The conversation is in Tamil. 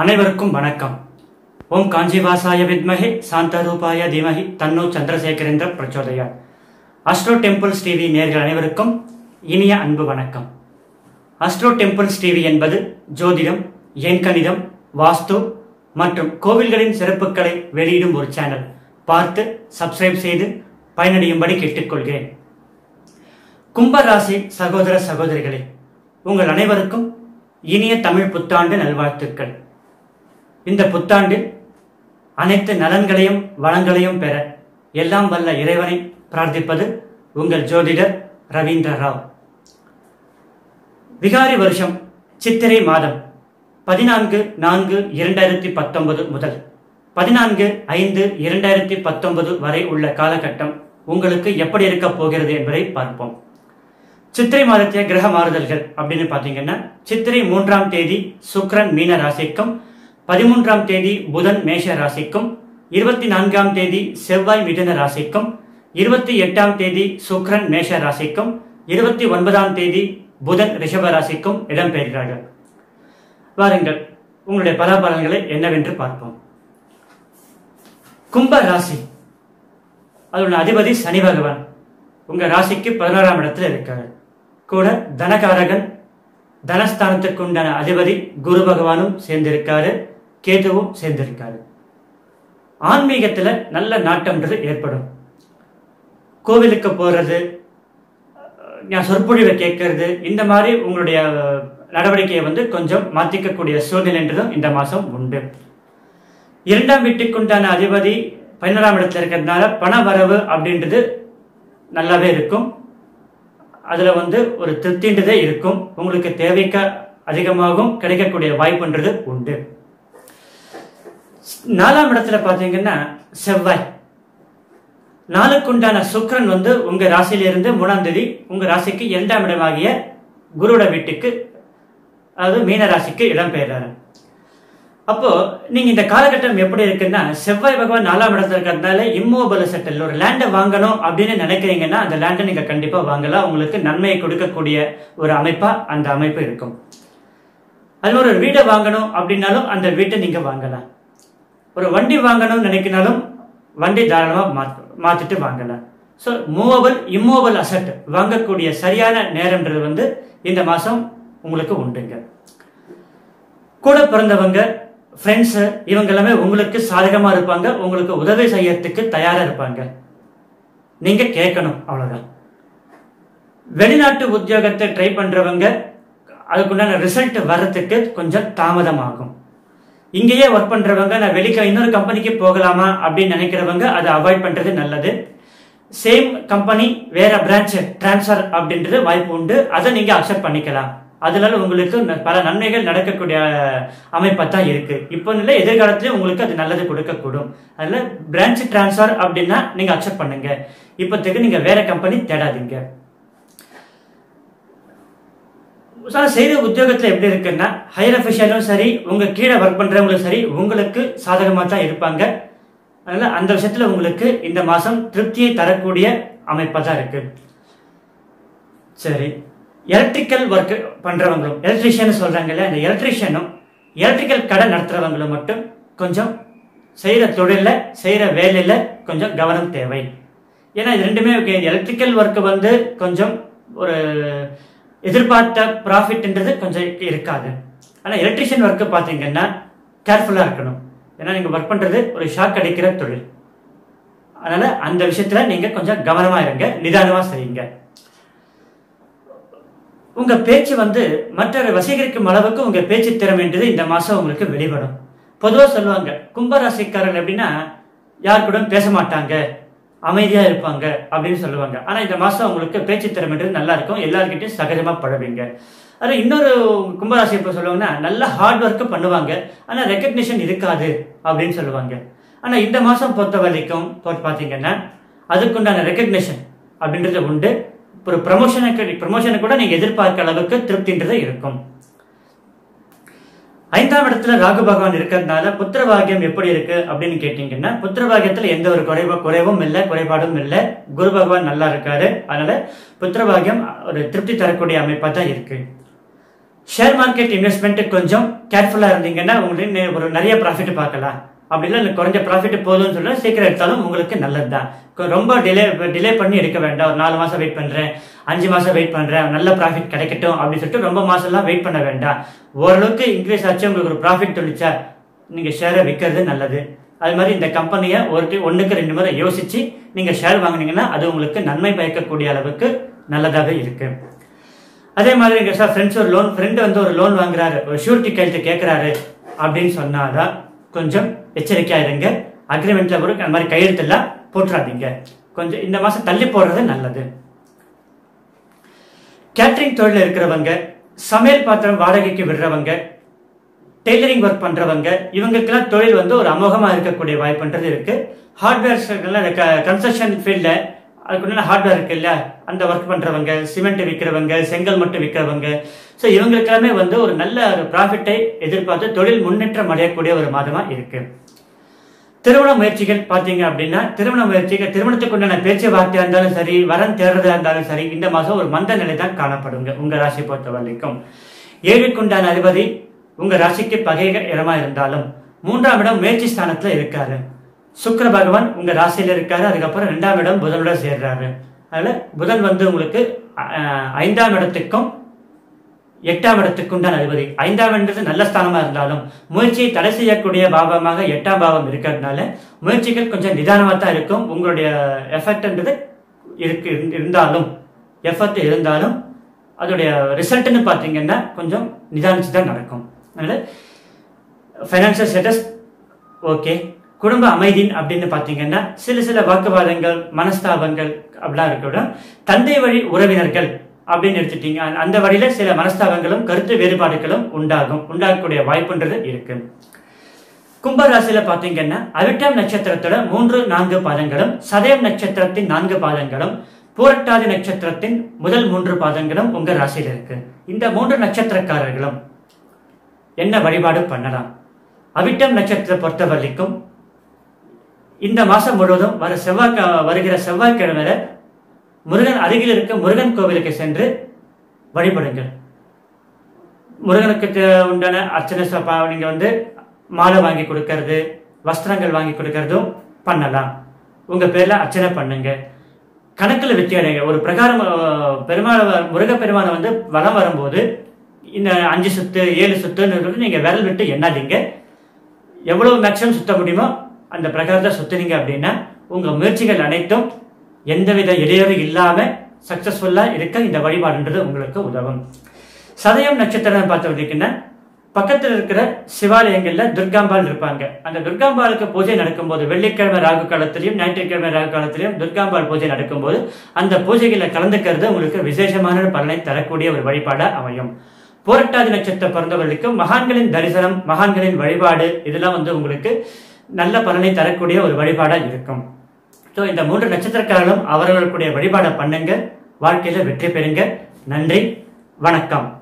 அனைவருக்கும் வணக்கம். ஓம் காஞ்சிவாசாய வித்மஹி சாந்தரூபாய தீமஹி தன்னோ சந்திரசேகரேந்திர பிரச்சோதயா. அஸ்ட்ரோ டெம்பிள்ஸ் டிவி நேர்கள் அனைவருக்கும் இனிய அன்பு வணக்கம். அஸ்ட்ரோ டெம்பிள்ஸ் டிவி என்பது ஜோதிடம் எண்கணிதம் வாஸ்து மற்றும் கோவில்களின் சிறப்புகளை வெளியிடும் ஒரு சேனல். பார்த்து சப்ஸ்கிரைப் செய்து பயனடையும்படி கேட்டுக்கொள்கிறேன். கும்பராசி சகோதர சகோதரிகளே உங்கள் அனைவருக்கும் இனிய தமிழ் புத்தாண்டு நல்வாழ்த்துக்கள். இந்த புத்தாண்டில் அனைத்து நலன்களையும் வளங்களையும் பெற எல்லாம் வல்ல இறைவனை பிரார்த்திப்பது உங்கள் ஜோதிடர் ரவீந்திர ராவ். விகாரி வருஷம் சித்திரை மாதம் பதினான்கு நான்கு இரண்டாயிரத்தி பத்தொன்பது முதல் பதினான்கு ஐந்து இரண்டாயிரத்தி பத்தொன்பது வரை உள்ள காலகட்டம் உங்களுக்கு எப்படி இருக்க போகிறது என்பதை பார்ப்போம். சித்திரை மாதத்திய கிரக மாறுதல்கள் அப்படின்னு பார்த்தீங்கன்னா சித்திரை மூன்றாம் தேதி சுக்ரன் மீன ராசிக்கும் பதிமூன்றாம் தேதி புதன் மேஷ ராசிக்கும் இருபத்தி நான்காம் தேதி செவ்வாய் மிதுன ராசிக்கும் இருபத்தி எட்டாம் தேதி சுக்ரன் மேஷ ராசிக்கும் இருபத்தி ஒன்பதாம் தேதி புதன் ரிஷப ராசிக்கும் இடம்பெறுகிறார்கள் வாருங்கள் உங்களுடைய பலாபலன்களை என்னவென்று பார்ப்போம். கும்ப ராசி. அதோட அதிபதி சனி பகவான் உங்க ராசிக்கு பதினோராம் இடத்துல இருக்காரு. கூட தனகாரகன் தனஸ்தானத்துக்கு உண்டான அதிபதி குரு பகவானும் சேர்ந்திருக்காரு. கேதுவும் சேர்ந்திருக்காரு. ஆன்மீகத்தில் நல்ல நாட்டம்ன்றது ஏற்படும். கோவிலுக்கு போகிறது சொற்பொழிவை கேட்கறது இந்த மாதிரி உங்களுடைய நடவடிக்கையை வந்து கொஞ்சம் மாற்றிக்கக்கூடிய சூழ்நிலைன்றதும் இந்த மாதம் உண்டு. இரண்டாம் வீட்டுக்குண்டான அதிபதி பதினோராம் இடத்துல இருக்கிறதுனால பண வரவு அப்படின்றது நல்லாவே இருக்கும். அதில் வந்து ஒரு திருப்தின்றதே இருக்கும். உங்களுக்கு தேவைக்க அதிகமாகவும் கிடைக்கக்கூடிய வாய்ப்புன்றது உண்டு. நாலாம் இடத்துல பார்த்தீங்கன்னா செவ்வாய். நாளுக்குண்டான சுக்கரன் வந்து உங்க ராசியிலிருந்து மூணாம் தேதி உங்க ராசிக்கு இரண்டாம் இடமாகிய குருவோட வீட்டுக்கு அதாவது மீன ராசிக்கு இடம்பெயர்றாரு. அப்போ நீங்க இந்த காலகட்டம் எப்படி இருக்குன்னா செவ்வாய் பகவான் நாலாம் இடத்துல இருக்கிறதுனால இம்மோபல செட்டில் ஒரு லேண்டை வாங்கணும் அப்படின்னு நினைக்கிறீங்கன்னா அந்த லேண்டை நீங்க கண்டிப்பா வாங்கலாம். உங்களுக்கு நன்மையை கொடுக்கக்கூடிய ஒரு அமைப்பா அந்த அமைப்பு இருக்கும். அது ஒரு வீடை வாங்கணும் அப்படின்னாலும் அந்த வீட்டை நீங்க வாங்கலாம். ஒரு வண்டி வாங்கணும்னு நினைக்கினாலும் வண்டி தாராளமாக மாற்றிட்டு வாங்கலாம். ஸோ மூவபிள் இம்மூவபிள் அசட் வாங்கக்கூடிய சரியான நேரம்ன்றது வந்து இந்த மாதம் உங்களுக்கு உண்டுங்க. கூட பிறந்தவங்க ஃப்ரெண்ட்ஸு இவங்க எல்லாமே உங்களுக்கு சாதகமாக இருப்பாங்க உங்களுக்கு உதவி செய்யறதுக்கு தயாராக இருப்பாங்க. நீங்கள் கேட்கணும் அவ்வளோதான் வெளிநாட்டு உத்தியோகத்தை ட்ரை பண்ணுறவங்க அதுக்குண்டான ரிசல்ட் வர்றதுக்கு கொஞ்சம் தாமதமாகும். இங்கேயே ஒர்க் பண்றவங்க நான் வெளிக்க இன்னொரு கம்பெனிக்கு போகலாமா அப்படின்னு நினைக்கிறவங்க அதை அவாய்ட் பண்றது நல்லது. சேம் கம்பெனி வேற பிரான்ச் டிரான்ஸ்ஃபர் அப்படின்றது வாய்ப்பு உண்டு. அதை நீங்க அக்செப்ட் பண்ணிக்கலாம். அதனால உங்களுக்கு பல நன்மைகள் நடக்கக்கூடிய அமைப்பா தான் இருக்கு. இப்போ இல்லை எதிர்காலத்திலேயே உங்களுக்கு அது நல்லது கொடுக்கக்கூடும். அதனால பிரான்ச் டிரான்ஸ்ஃபர் அப்படின்னா நீங்க அக்செப்ட் பண்ணுங்க. இப்போதைக்கு நீங்க வேற கம்பெனி தேடாதீங்க. செய்த உத்தியோகத்தில் எப்படி இருக்குன்னா ஹையர் அஃபிஷியலும் சரி உங்கள் கீழே ஒர்க் பண்ணுறவங்களும் சரி உங்களுக்கு சாதகமாக தான் இருப்பாங்க. அதனால் அந்த விஷயத்தில் உங்களுக்கு இந்த மாதம் திருப்தியை தரக்கூடிய அமைப்பாக தான் இருக்குது சரி. எலக்ட்ரிக்கல் ஒர்க் பண்ணுறவங்களும் எலக்ட்ரிஷியன் சொல்கிறாங்கல்ல அந்த எலக்ட்ரிஷியனும் எலக்ட்ரிக்கல் கடை நடத்துகிறவங்களும் மட்டும் கொஞ்சம் செய்கிற தொழிலில் செய்கிற வேலையில் கொஞ்சம் கவனம் தேவை. ஏன்னா இது ரெண்டுமே ஓகே எலக்ட்ரிக்கல் ஒர்க்கு வந்து கொஞ்சம் ஒரு எதிர்பார்த்த ப்ராஃபிட்ன்றது கொஞ்சம் இருக்காது. ஆனால் எலக்ட்ரிஷியன் ஒர்க்கு பார்த்தீங்கன்னா கேர்ஃபுல்லாக இருக்கணும். ஏன்னா நீங்கள் ஒர்க் பண்ணுறது ஒரு ஷாக் அடிக்கிற தொழில். அதனால் அந்த விஷயத்தில் நீங்கள் கொஞ்சம் கவனமாக இருங்க நிதானமாக செய்யுங்க. உங்கள் பேச்சு வந்து மற்ற வசீகரிக்கும் அளவுக்கு உங்கள் பேச்சு திறமைன்றது இந்த மாதம் உங்களுக்கு வெளிப்படும் பொதுவாக சொல்லுவாங்க கும்பராசிக்காரர்கள் எப்படின்னா யார் கூட பேச மாட்டாங்க. அமைதியாக இருப்பாங்க அப்படின்னு சொல்லுவாங்க. ஆனால் இந்த மாதம் உங்களுக்கு பேச்சு திறமைன்றது நல்லா இருக்கும். எல்லாருக்கிட்டையும் சகஜமாக பழவீங்க அது இன்னொரு கும்பராசி இப்போ சொல்லுவாங்கன்னா நல்ல ஹார்ட் ஒர்க்கு பண்ணுவாங்க. ஆனால் ரெக்கக்னிஷன் இருக்காது அப்படின்னு சொல்லுவாங்க. ஆனால் இந்த மாதம் பொறுத்த வரைக்கும் பார்த்தீங்கன்னா அதுக்குண்டான ரெக்கக்னிஷன் அப்படின்றது உண்டு. ஒரு ப்ரமோஷனுக்கு ப்ரமோஷனை கூட நீங்கள் எதிர்பார்க்க அளவுக்கு திருப்தின்றது இருக்கும். ஐந்தாம் இடத்துல ராகு பகவான் இருக்கிறதுனால புத்திரபாகியம் எப்படி இருக்கு அப்படின்னு கேட்டீங்கன்னா புத்திரபாகியத்துல எந்த ஒரு குறைவா குறைவும் இல்லை குறைபாடும் இல்லை. குரு பகவான் நல்லா இருக்காரு. அதனால புத்திரபாகியம் ஒரு திருப்தி தரக்கூடிய அமைப்பா தான் இருக்கு. ஷேர் மார்க்கெட் இன்வெஸ்ட்மெண்ட் கொஞ்சம் கேர்ஃபுல்லா இருந்தீங்கன்னா உங்களுக்கு ஒரு நிறைய ப்ராஃபிட் பார்க்கலாம். அப்படி இல்லை எனக்கு குறைஞ்ச ப்ராஃபிட் போதும்னு சொல்ல சீக்கிரம் எடுத்தாலும் உங்களுக்கு நல்லது தான் ரொம்ப டிலே டிலே பண்ணி எடுக்க வேண்டாம். ஒரு நாலு மாசம் வெயிட் பண்றேன். அஞ்சு மாசம் வெயிட் பண்றேன். நல்ல ப்ராஃபிட் கிடைக்கட்டும் அப்படின்னு சொல்லிட்டு ரொம்ப மாதம்லாம் வெயிட் பண்ண வேண்டாம். ஓரளவுக்கு இன்க்ரீஸ் ஆச்சு உங்களுக்கு ஒரு ப்ராஃபிட் தொழிச்சா நீங்க ஷேரை விற்கிறது நல்லது. அது மாதிரி இந்த கம்பெனியை ஒரு ஒன்றுக்கு ரெண்டு முறை யோசிச்சு நீங்கள் ஷேர் வாங்கினீங்கன்னா அது உங்களுக்கு நன்மை பயக்கக்கூடிய அளவுக்கு நல்லதாக இருக்கு. அதே மாதிரி எங்கள் சார் ஃப்ரெண்ட்ஸ் ஒரு லோன் ஃப்ரெண்டு வந்து ஒரு லோன் வாங்குறாரு. ஒரு ஷூரிட்டி கையெழுத்து கேட்குறாரு அப்படின்னு சொன்னாதான் கொஞ்சம் எச்சரிக்கையா இருங்க அக்ரிமெண்ட்ல கூட அந்த மாதிரி கையெழுத்தெல்லாம் போட்டுறாதீங்க கொஞ்சம் இந்த மாசம் தள்ளி போடுறது நல்லது. கேட்டரிங் தொழில் இருக்கிறவங்க சமையல் பாத்திரம் வாடகைக்கு விடுறவங்க டெய்லரிங் ஒர்க் பண்றவங்க இவங்களுக்கெல்லாம் தொழில் வந்து ஒரு அமோகமா இருக்கக்கூடிய வாய்ப்புன்றது இருக்கு. ஹார்ட்வேர்ஸ் கன்ஸ்ட்ரக்ஷன் ஃபீல்ட்ல அதுக்குள்ள ஹார்ட்வேர் இருக்கு இல்ல அந்த ஒர்க் பண்றவங்க சிமெண்ட் விற்கிறவங்க செங்கல் மட்டும் விற்கிறவங்க ஸோ இவங்களுக்கெல்லாமே வந்து ஒரு நல்ல ஒரு ப்ராஃபிட்டை எதிர்பார்த்து தொழில் முன்னேற்றம் அடையக்கூடிய ஒரு மாதமா இருக்கு. திருமண முயற்சிகள் பார்த்தீங்க அப்படின்னா திருமண முயற்சிகள் திருமணத்துக்கு உண்டான பேச்சுவார்த்தையாக இருந்தாலும் சரி வரன் தேடுறதா இருந்தாலும் சரி இந்த மாதம் ஒரு மந்த நிலை தான் காணப்படுங்க உங்கள் ராசி பொறுத்த வரைக்கும். ஏழுக்குண்டான அதிபதி உங்கள் ராசிக்கு பகைகள் இடமா இருந்தாலும் மூன்றாம் இடம் முயற்சி ஸ்தானத்தில் இருக்காரு. சுக்கர பகவான் உங்கள் ராசியில் இருக்காரு அதுக்கப்புறம் ரெண்டாம் இடம் புதனோட சேர்றாரு. அதில் புதன் வந்து உங்களுக்கு ஐந்தாம் இடத்துக்கும் எட்டாம் இடத்துக்குண்டான அதிபதி. ஐந்தாம் நல்ல ஸ்தானமா இருந்தாலும் முயற்சியை தடை செய்யக்கூடிய பாவமாக எட்டாம் பாவம் இருக்கிறதுனால முயற்சிகள் கொஞ்சம் நிதானமாக தான் இருக்கும். உங்களுடைய எஃபெக்ட்ன்றது இருக்கு இருந்தாலும் எஃபர்ட் இருந்தாலும் அதோடைய ரிசல்ட்னு பார்த்தீங்கன்னா கொஞ்சம் நிதானிச்சு தான் நடக்கும். அதனால ஃபைனான்சியல் ஸ்டேட்டஸ் ஓகே குடும்ப அமைதின் அப்படின்னு பார்த்தீங்கன்னா சில சில வாக்குவாதங்கள் மனஸ்தாபங்கள் அப்படிலாம் இருக்கட்டும் தந்தை வழி உறவினர்கள் அப்படின்னு எடுத்துட்டீங்க. அந்த- வழியில சில மனஸ்தாபங்களும் கருத்து வேறுபாடுகளும் உண்டாகும். உண்டாகக்கூடிய வாய்ப்புன்றது இருக்கு. கும்பராசியில பாத்தீங்கன்னா அவிட்டம் நட்சத்திரத்தோட மூன்று நான்கு பாதங்களும் சதயம் நட்சத்திரத்தின் நான்கு பாதங்களும் பூரட்டாதி நட்சத்திரத்தின் முதல் மூன்று பாதங்களும் உங்க ராசியில இருக்கு. இந்த மூன்று நட்சத்திரக்காரர்களும் என்ன வழிபாடு பண்ணலாம்? அவிட்டம் நட்சத்திரத்தை பொறுத்த வரைக்கும் இந்த மாசம் முழுவதும் வர செவ்வாய் வருகிற செவ்வாய்க்கிழமையில முருகன் அருகில் இருக்க முருகன் கோவிலுக்கு சென்று வழிபடுங்கள். முருகனுக்கு உண்டான அர்ச்சனை சப்பா நீங்கள் வந்து மாலை வாங்கி கொடுக்கறது வஸ்திரங்கள் வாங்கி கொடுக்கறதும் பண்ணலாம். உங்கள் பேரில் அர்ச்சனை பண்ணுங்க. கணக்கில் வெற்றி அடைங்க. ஒரு பிரகாரம் பெருமாள் வ- முருக பெருமானை வந்து வலம் வரும்போது இந்த அஞ்சு சுத்து ஏழு சுத்துன்னு நீங்கள் நீங்க விரல் விட்டு எண்ணாதீங்க. எவ்வளோ மேக்ஸிமம் சுத்த முடியுமோ அந்த பிரகாரத்தை சுத்துனீங்க அப்படின்னா உங்கள் முயற்சிகள் அனைத்தும் எந்தவித இடையூறு இல்லாம சக்சஸ்ஃபுல்லா இருக்க இந்த வழிபாடுன்றது உங்களுக்கு உதவும். சதயம் நட்சத்திரம் பார்த்தீங்கன்னா பக்கத்தில் இருக்கிற சிவாலயங்கள்ல துர்காம்பாள் இருப்பாங்க. அந்த துர்காம்பாளுக்கு பூஜை நடக்கும்போது வெள்ளிக்கிழமை ராகு காலத்திலையும் ஞாயிற்றுக்கிழமை ராகு காலத்திலையும் துர்காம்பாள் பூஜை நடக்கும்போது அந்த பூஜைகளை கலந்துக்கிறது உங்களுக்கு விசேஷமான பலனை தரக்கூடிய ஒரு வழிபாடா அமையும். புரட்டாதி நட்சத்திரம் பிறந்தவர்களுக்கு மகான்களின் தரிசனம் மகான்களின் வழிபாடு இதெல்லாம் வந்து உங்களுக்கு நல்ல பலனை தரக்கூடிய ஒரு வழிபாடா இருக்கும். ஸோ இந்த மூன்று நட்சத்திரக்காரர்களும் அவர்களுக்குடைய வழிபாடை பண்ணுங்க. வாழ்க்கையில் வெற்றி பெறுங்க. நன்றி. வணக்கம்.